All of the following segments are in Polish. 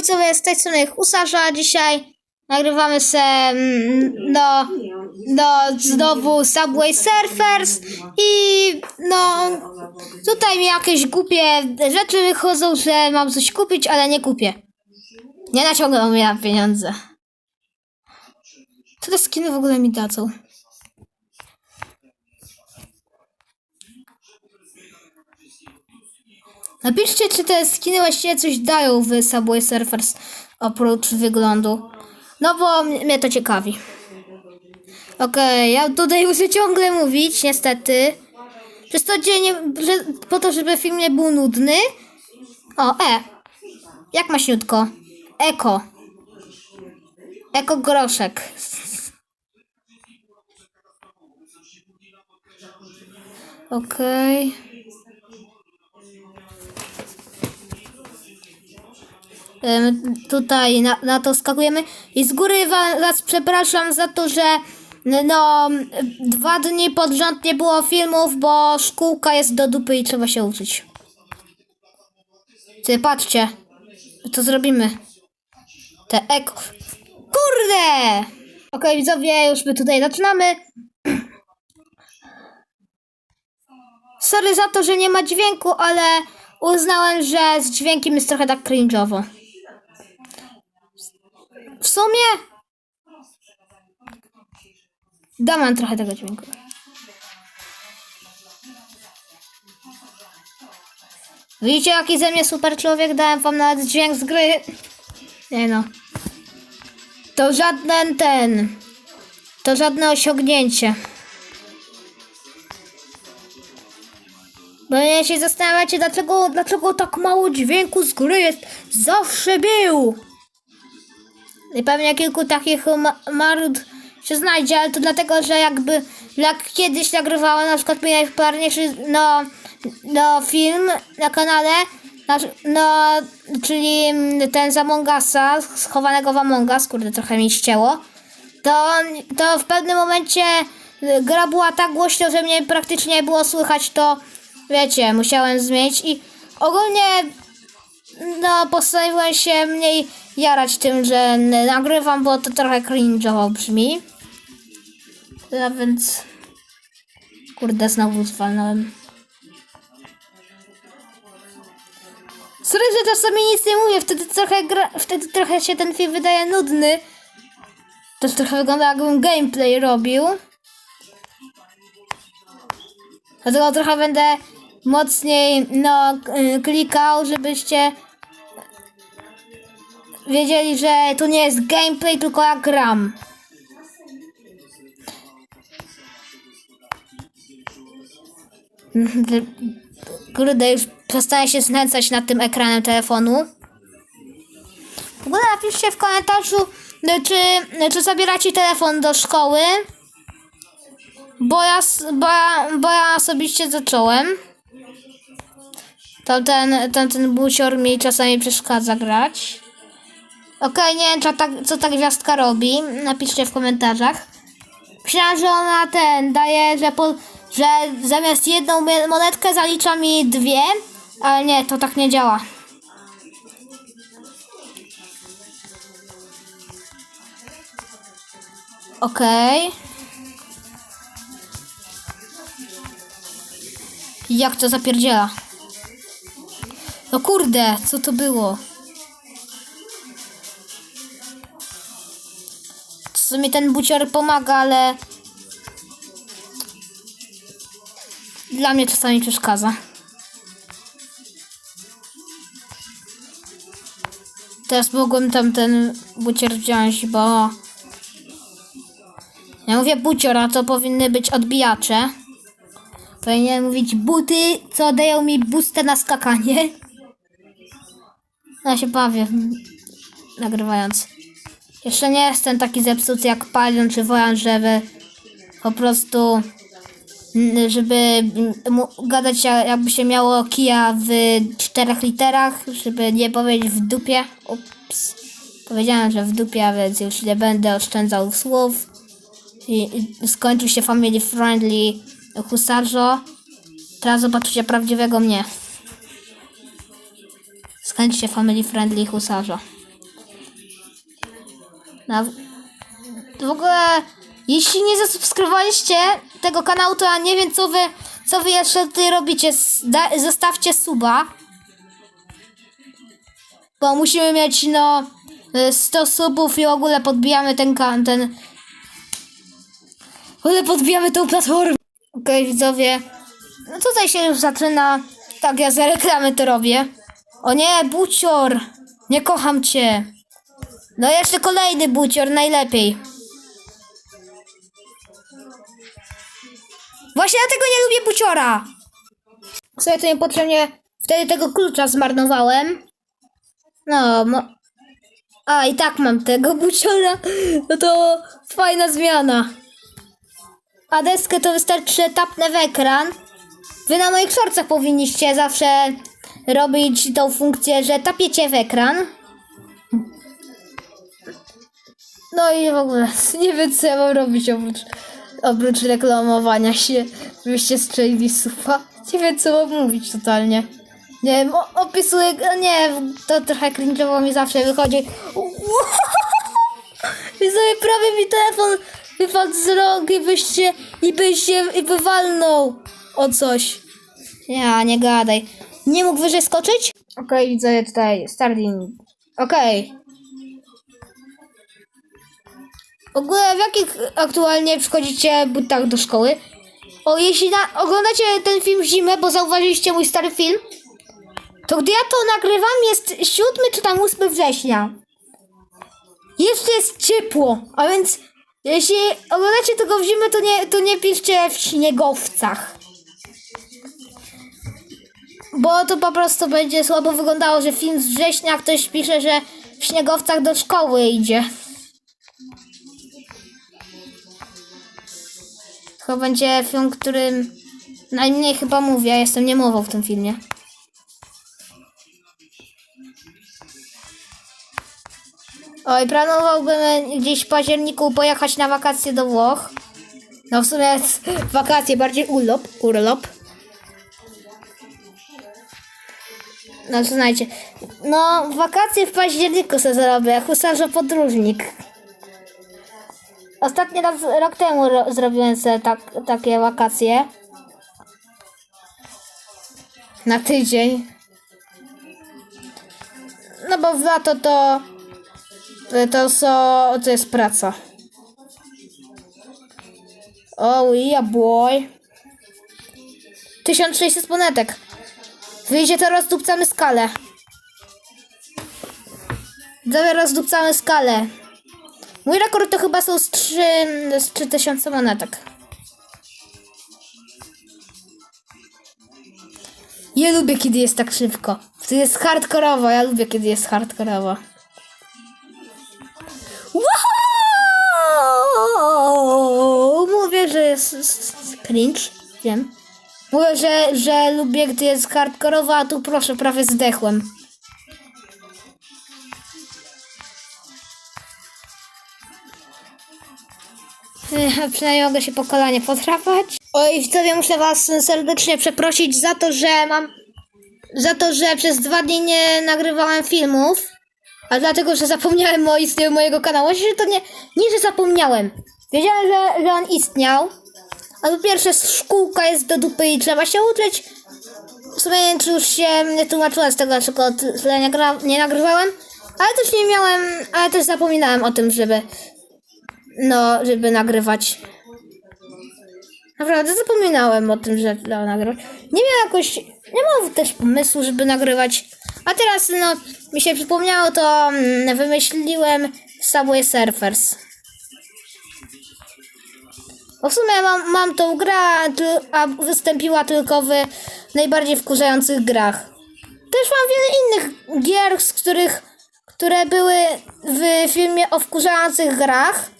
widzowie, z tej strony Husarza. Dzisiaj nagrywamy se mm, do, do znowu Subway Surfers i no tutaj mi jakieś głupie rzeczy wychodzą, że mam coś kupić, ale nie kupię. Nie naciągną mnie na pieniądze. Co te skiny w ogóle mi dadzą? Napiszcie, czy te skiny właściwie coś dają w Subway Surfers oprócz wyglądu. No bo mnie to ciekawi. Okej, ja tutaj muszę ciągle mówić, niestety. Przez to dzień, po to, żeby film nie był nudny. O, E. Jak maśniutko? Eko. Eko groszek. Okej. Em, tutaj na, na to skakujemy. I z góry wa- was przepraszam za to, że no dwa dni pod rząd nie było filmów, bo szkółka jest do dupy i trzeba się uczyć. Ty patrzcie, co zrobimy. Te eko. Kurde! Okej, widzowie, już my tutaj zaczynamy. Sorry za to, że nie ma dźwięku, ale uznałem, że z dźwiękiem jest trochę tak cringe'owo. W sumie dam trochę tego dźwięku. Widzicie jaki ze mnie super człowiek? Dałem wam nawet dźwięk z gry. Nie no. To żaden ten. To żadne osiągnięcie. Bo ja się zastanawiacie, dlaczego, dlaczego tak mało dźwięku z gry jest. Zawsze był. I pewnie kilku takich ma- marud się znajdzie, ale to dlatego, że jakby jak kiedyś nagrywałem na przykład mój najpopularniejszy no, no film na kanale, no, czyli ten z Among Usa, schowanego w Among Us, kurde trochę mi ścięło, to, to w pewnym momencie gra była tak głośno, że mnie praktycznie nie było słychać, to wiecie, musiałem zmienić i ogólnie no, postanowiłem się mniej jarać tym, że nagrywam, bo to trochę cringe'owo brzmi. No więc... Kurde, znowu zwalnąłem. Sorry, że czasami nic nie mówię, wtedy trochę, gra, wtedy trochę się ten film wydaje nudny. To trochę wygląda jakbym gameplay robił. Dlatego trochę będę mocniej no, klikał, żebyście wiedzieli, że to nie jest gameplay, tylko ja gram. Kurde, już przestaję się znęcać nad tym ekranem telefonu. W ogóle napiszcie w komentarzu, czy, czy zabieracie telefon do szkoły. Bo ja, bo ja, bo ja osobiście zacząłem. To ten, ten, ten bucior mi czasami przeszkadza grać. Okej, nie wiem, co ta, co gwiazdka robi. Napiszcie w komentarzach. Myślałam, że ona ten daje, że, po, że zamiast jedną monetkę zalicza mi dwie, ale nie, to tak nie działa. Okej. Jak to zapierdziela? No kurde, co to było? Mi ten bucior pomaga, ale... Dla mnie czasami przeszkadza. Teraz mogłem tam ten bucior wziąć, bo... Ja mówię bucior, a to powinny być odbijacze. Powinienem mówić buty, co dają mi boosta na skakanie. Ja się bawię, nagrywając. Jeszcze nie jestem taki zepsuty jak Palion czy Wojan, żeby po prostu, mm, żeby mm, gadać ja- jakby się miało kija w czterech literach, żeby nie powiedzieć w dupie. Ups. Powiedziałem, że w dupie, a więc już nie będę oszczędzał słów. I, i skończył się family friendly husarzo. Teraz zobaczycie prawdziwego mnie. Skończy się family friendly husarzo. Na... W ogóle, jeśli nie zasubskrybowaliście tego kanału, to ja nie wiem, co wy, co wy jeszcze tutaj robicie. Zostawcie suba. Bo musimy mieć, no, y, 100 subów i w ogóle podbijamy ten kan, ten... W ogóle podbijamy tą platformę. Okej, widzowie. No tutaj się już zaczyna. Tak, ja za reklamy to robię. O nie, bucior! Nie kocham cię. No jeszcze kolejny bucior, najlepiej. Właśnie dlatego nie lubię buciora. Sobie to niepotrzebnie wtedy tego klucza zmarnowałem. No, mo... A, i tak mam tego buciora. No to fajna zmiana. A deskę to wystarczy tapnę w ekran. Wy na moich shortsach powinniście zawsze robić tą funkcję, że tapiecie w ekran. No i w ogóle nie wiem co ja mam robić oprócz, oprócz reklamowania się, żebyście strzelili supa. Nie wiem co mam mówić totalnie. Nie wiem, opisuję, nie to trochę cringe'owo mi zawsze wychodzi. I sobie prawie mi telefon wypadł z rąk i byście, i byście, i by walnął o coś. Ja, nie gadaj. Nie mógł wyżej skoczyć? Okej, widzę tutaj starting. Okej. W ogóle w jakich aktualnie przychodzicie butach do szkoły? O, jeśli na, oglądacie ten film w zimę, bo zauważyliście mój stary film, to gdy ja to nagrywam jest 7 czy tam 8 września. Jeszcze jest ciepło, a więc jeśli oglądacie tego w zimę, to nie, to nie piszcie w śniegowcach. Bo to po prostu będzie słabo wyglądało, że film z września ktoś pisze, że w śniegowcach do szkoły idzie. To będzie film, którym najmniej chyba mówię, ja jestem niemową w tym filmie. Oj, planowałbym gdzieś w październiku pojechać na wakacje do Włoch. No w sumie wakacje, bardziej urlop, urlop. No to znajdzie. No, wakacje w październiku sobie zrobię, husarzo podróżnik. Ostatni raz rok temu ro zrobiłem sobie tak, takie wakacje. Na tydzień. No bo w lato to to są, to jest praca. Oh yeah boy. 1600 monetek. Wyjdzie to rozdupcamy skalę. Dobra, rozdupcamy skalę. Mój rekord to chyba są z 3, z 3000 monetek. Ja lubię, kiedy jest tak szybko. To jest hardkorowo, ja lubię, kiedy jest hardkorowo. Wow! Mówię, że jest cringe, wiem. Mówię, że, że lubię, gdy jest hardkorowo, a tu proszę, prawie zdechłem. przynajmniej mogę się po kolanie podrapać. Oj, widzowie, muszę was serdecznie przeprosić za to, że mam... Za to, że przez dwa dni nie nagrywałem filmów. A dlatego, że zapomniałem o istnieniu mojego kanału. Że to nie, nie, że zapomniałem. Wiedziałem, że, że on istniał. A po pierwsze, szkółka jest do dupy i trzeba się uczyć. W sumie już się nie tłumaczyłem z tego, dlaczego tyle nie, nie nagrywałem. Ale też nie miałem, ale też zapominałem o tym, żeby, no, żeby nagrywać. Naprawdę zapominałem o tym, że trzeba nagrywać. Nie miałem jakoś, nie mam też pomysłu, żeby nagrywać. A teraz, no, mi się przypomniało, to mm, wymyśliłem Subway Surfers. Bo w sumie mam, mam tą grę, a wystąpiła tylko w najbardziej wkurzających grach. Też mam wiele innych gier, z których, które były w filmie o wkurzających grach.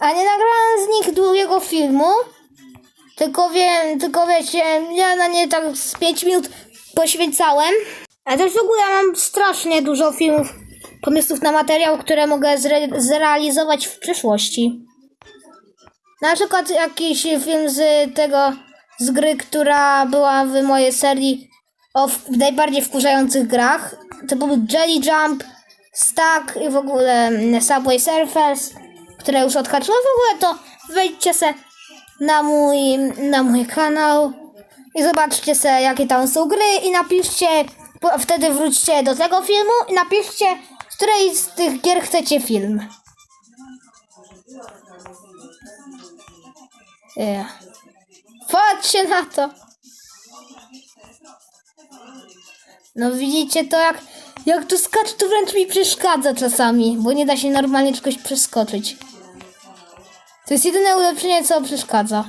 A nie nagrałem z nich długiego filmu. Tylko wiem, tylko wiecie, ja na nie tak z 5 minut poświęcałem. A też w ogóle mam strasznie dużo filmów, pomysłów na materiał, które mogę zre- zrealizować w przyszłości. Na przykład jakiś film z tego, z gry, która była w mojej serii o najbardziej wkurzających grach. To był Jelly Jump Stack i w ogóle mm, Subway Surfers, które już odhaczyłem. W ogóle to wejdźcie se na mój, na mój kanał i zobaczcie se jakie tam są gry i napiszcie, wtedy wróćcie do tego filmu i napiszcie, z której z tych gier chcecie film. Yeah. Patrzcie na to. No widzicie to jak, jak tu skacz, to wręcz mi przeszkadza czasami, bo nie da się normalnie czegoś przeskoczyć. To jest jedyne ulepszenie, co przeszkadza.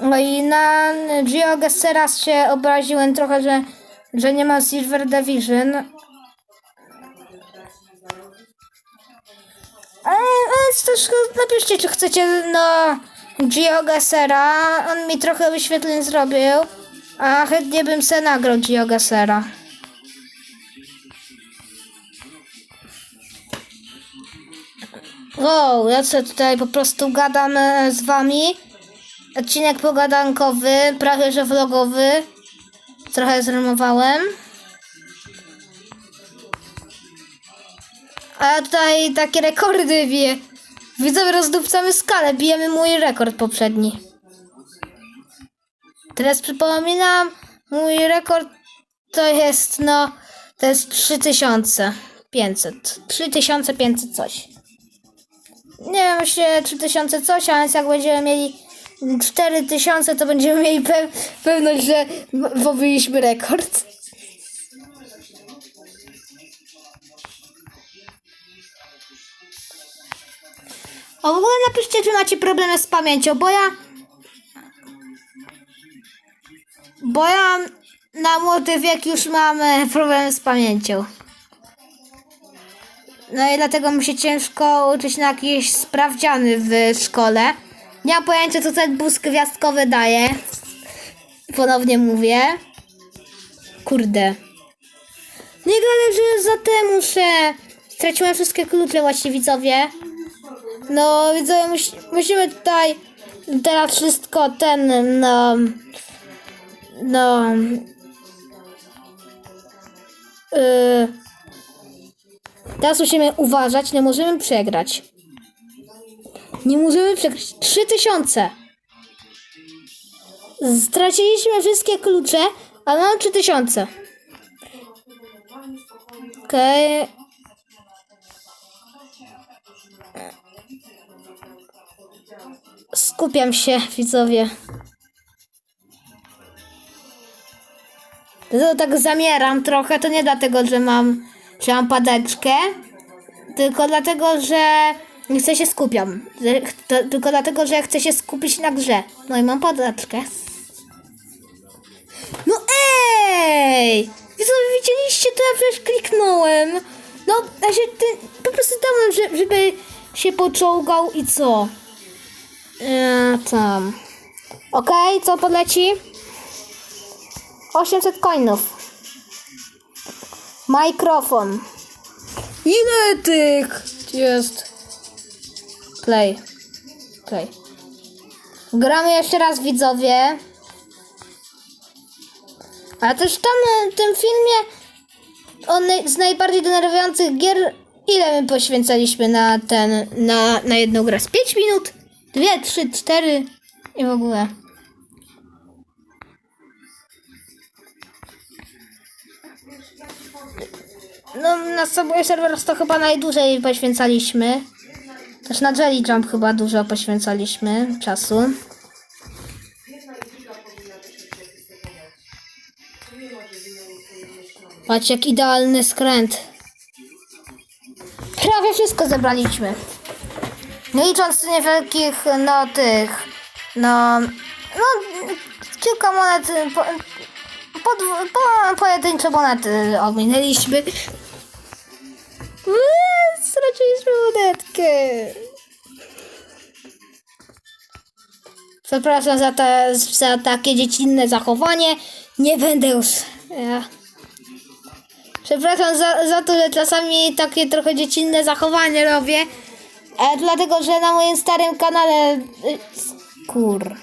No i na GeoGuessr się obraziłem trochę, że, że nie ma Silver Division. Ale, ale też napiszcie, czy chcecie na GeoGuessra. On mi trochę wyświetleń zrobił. A chętnie bym se nagrał GeoGuessra. Wow, ja sobie tutaj po prostu gadam e, z wami. Odcinek pogadankowy, prawie że vlogowy. Trochę zrymowałem. A ja tutaj takie rekordy biję. Widzowie, rozdupcamy skalę, bijemy mój rekord poprzedni. Teraz przypominam, mój rekord to jest, no, to jest 3500. 3500 coś. Nie wiem, myślę 3000 coś, a więc jak będziemy mieli 4000, to będziemy mieli pe pewność, że pobiliśmy rekord. O, w ogóle napiszcie, czy macie problemy z pamięcią, bo ja... Bo ja na młody wiek już mam e, problem z pamięcią. No i dlatego mi się ciężko uczyć na jakieś sprawdziany w szkole. Nie mam pojęcia, co ten bus gwiazdkowy daje. Ponownie mówię. Kurde. Nie gadaj, że za te muszę. Straciłem wszystkie klucze właśnie, widzowie. No, widzowie, mus, musimy tutaj teraz wszystko ten, no... No... Yy, teraz musimy uważać, nie możemy przegrać. Nie możemy przegrać. 3000! Straciliśmy wszystkie klucze, a mam 3000. Okej. Skupiam się, widzowie. To tak zamieram trochę, to nie dlatego, że mam, że mam padeczkę, tylko dlatego, że chcę się skupiam. Tylko dlatego, że chcę się skupić na grze. No i mam padeczkę. No ej! Widzieliście to? Ja przecież kliknąłem. No, ja się po prostu dałem, że, żeby się poczołgał i co? Eee, tam. Okej, co podleci? 800 coinów. Mikrofon. Ile tych jest? Play. Play. Gramy jeszcze raz widzowie. A też tam w tym filmie o naj- z najbardziej denerwujących gier ile my poświęcaliśmy na ten, na, na jedną grę? Z 5 minut? 2, 3, 4 i w ogóle. No, na Subway Servers to chyba najdłużej poświęcaliśmy. Też na Jelly Jump chyba dużo poświęcaliśmy czasu. Patrz jak idealny skręt. Prawie wszystko zebraliśmy. Nie licząc niewielkich, no tych, no, no, kilka monet, po, po, po, pojedyncze monety ominęliśmy. Eee, Straciliśmy monetkę. Przepraszam za, te, za takie dziecinne zachowanie. Nie będę już. Ja. Przepraszam za, za to, że czasami takie trochę dziecinne zachowanie robię. E, dlatego, że na moim starym kanale. y, Kur.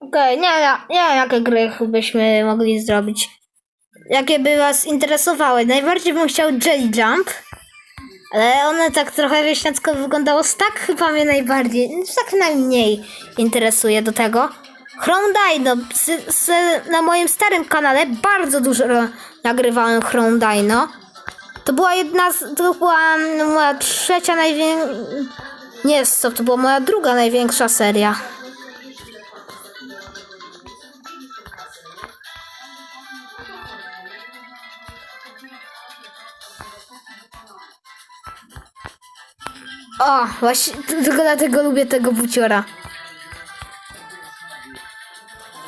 Okej, nie, nie, nie wiem, jakie gry byśmy mogli zrobić. jakie by was interesowały. Najbardziej bym chciał Jelly Jump, ale one tak trochę wieśniacko wyglądało. Tak chyba mnie najbardziej, tak najmniej interesuje do tego. Chrome Dino. S, s, na moim starym kanale bardzo dużo nagrywałem Chrome Dino. To była jedna z, to była moja trzecia największa, nie stop, to była moja druga największa seria. O, właśnie, tylko dlatego lubię tego buciora.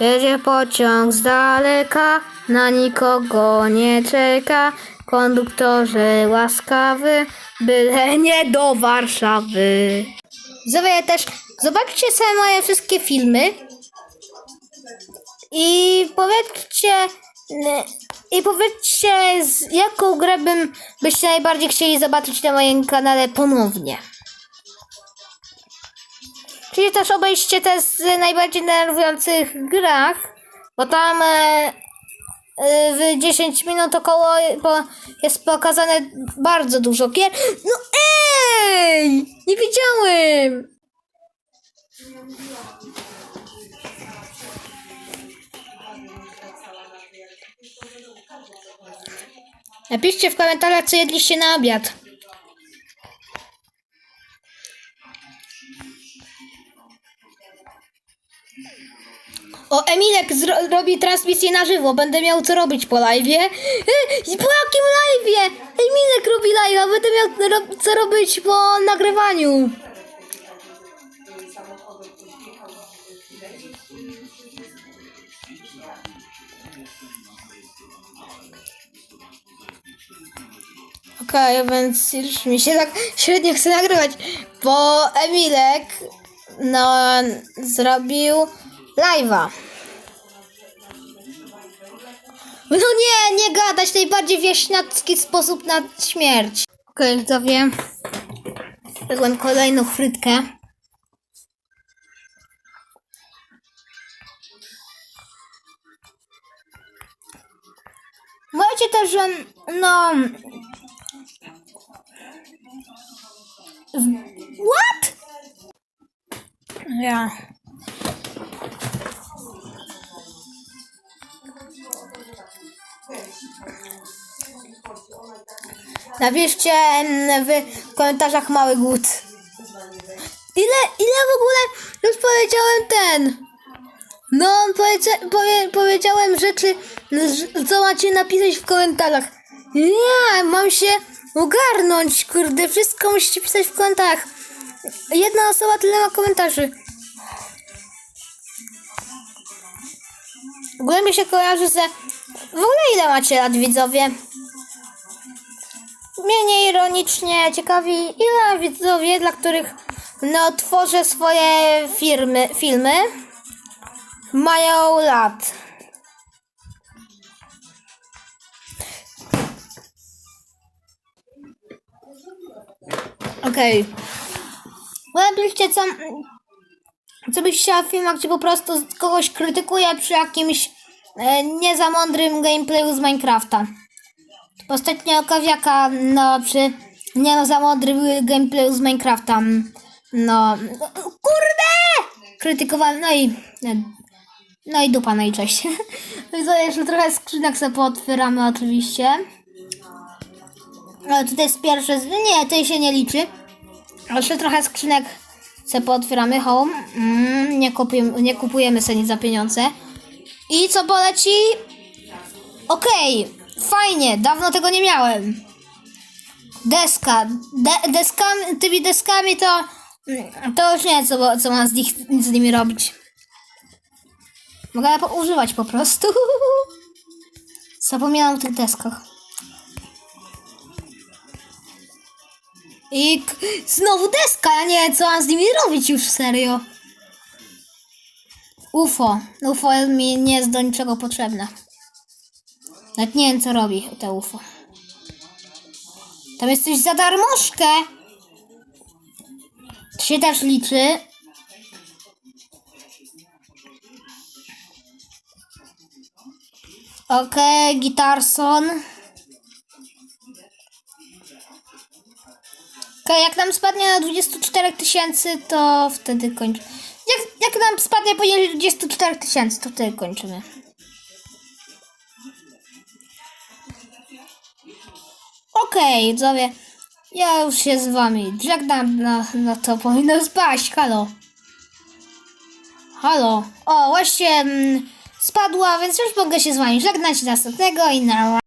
Jedzie pociąg z daleka, na nikogo nie czeka. Konduktorze łaskawy, byle nie do Warszawy. Zobaczcie też, zobaczcie sobie moje wszystkie filmy i powiedzcie, i powiedzcie, jaką grę bym, byście najbardziej chcieli zobaczyć na moim kanale ponownie. Czyli też obejście te z najbardziej denerwujących grach, bo tam e, e, w 10 minut około jest pokazane bardzo dużo gier. No ej! Nie widziałem! Napiszcie w komentarzach, co jedliście na obiad. O, Emilek zro- robi transmisję na żywo. Będę miał co robić po live'ie. E, Po jakim live'ie? Emilek robi live'a. Będę miał ro- co robić po nagrywaniu. Okej, więc już mi się tak średnio chce nagrywać, bo Emilek no zrobił live'a. No nie, nie gadać, najbardziej wieśniacki sposób na śmierć. Okej, okay, widzowie. Jadłem kolejną frytkę. Możecie też, że no... What? Ja. Napiszcie w komentarzach mały głód. Ile, ile w ogóle już powiedziałem ten? No, powie, powiedziałem rzeczy, co macie napisać w komentarzach. Nie, mam się ogarnąć, kurde, wszystko musicie pisać w komentarzach. Jedna osoba tyle ma komentarzy. W ogóle mi się kojarzy, że w ogóle ile macie lat, widzowie? Mnie nie ironicznie ciekawi, ile widzowie, dla których no, tworzę swoje firmy, filmy, mają lat. Okej. Okay. Napiszcie, co, co byś chciała w filmach, gdzie po prostu kogoś krytykuje przy jakimś e, nie za mądrym gameplayu z Minecrafta. Ostatnio kawiaka, no, przy nie no za mądrym gameplayu z Minecrafta. No, kurde! Krytykowałem, no i, no i dupa, no i. No jeszcze trochę skrzynek sobie pootwieramy oczywiście. No, tutaj jest pierwsze, nie, tutaj się nie liczy. Jeszcze trochę skrzynek sobie pootwieramy, home. Mm, nie, kupujemy, nie kupujemy sobie nic za pieniądze. I co poleci? Okej, fajnie, dawno tego nie miałem. Deska. De, deskami, tymi deskami to. To już nie co, co mam z, nich, z nimi robić. Mogę używać po prostu. Zapomniałam o tych deskach. I znowu deska, ja nie wiem, co mam z nimi robić już serio. UFO. UFO mi nie jest do niczego potrzebne. Nawet nie wiem, co robi te UFO. Tam jest coś za darmożkę. To się też liczy. Okej, Gitarson. Jak nam spadnie na 24 tysięcy, to wtedy kończymy. Jak, jak nam spadnie poniżej 24 tysięcy, to wtedy kończymy. Okej, widzowie. Ja już się z wami żegnam, no, no to powinno spaść, halo. Halo. O, właśnie mm, spadła, więc już mogę się z wami żegnać. Następnego i na